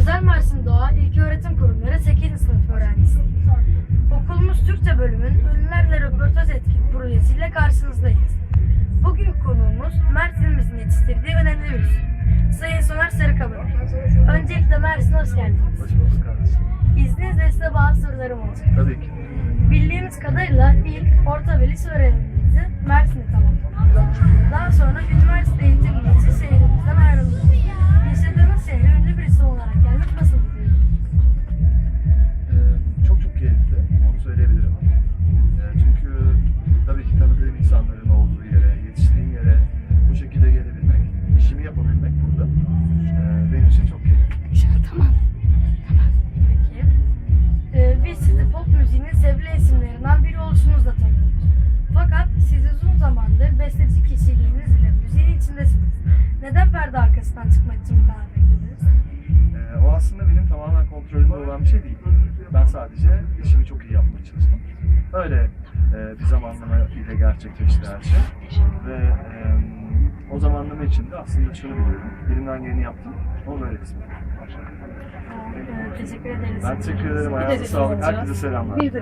Özel Mersin Doğa İlköğretim Kurumları 8. sınıf öğrencisiyim. Okulumuz Türkçe bölümün Ünlülerle Röportaj Etkinlik projesiyle karşınızdayız. Bugün konuğumuz Mersin'imizin yetiştirdiği önemli bir isim. Sayın Soner Sarıkabak. Öncelikle Mersin'e hoş geldiniz. Hoş bulduk kardeşim. İzninizle size bazı sorularım olacak. Tabii ki. Bildiğimiz kadarıyla ilk orta ve lise öğreniminizi Mersin'de tamamladınız. Daha sonra üniversite arkasından çıkmak için beklediniz? Ee, o aslında benim tamamen kontrolümde olan bir şey değil. Ben sadece işimi çok iyi yapmaya çalıştım. Öyle e, bir zamanlama ile gerçekleşti her şey. Ve e, o zamanlama içinde aslında şunu biliyorum. Elimden geleni yaptım. Onu böyle kısmet. Teşekkür ederiz. Ben teşekkür ederim. Ayağınıza sağlık. Herkese selamlar.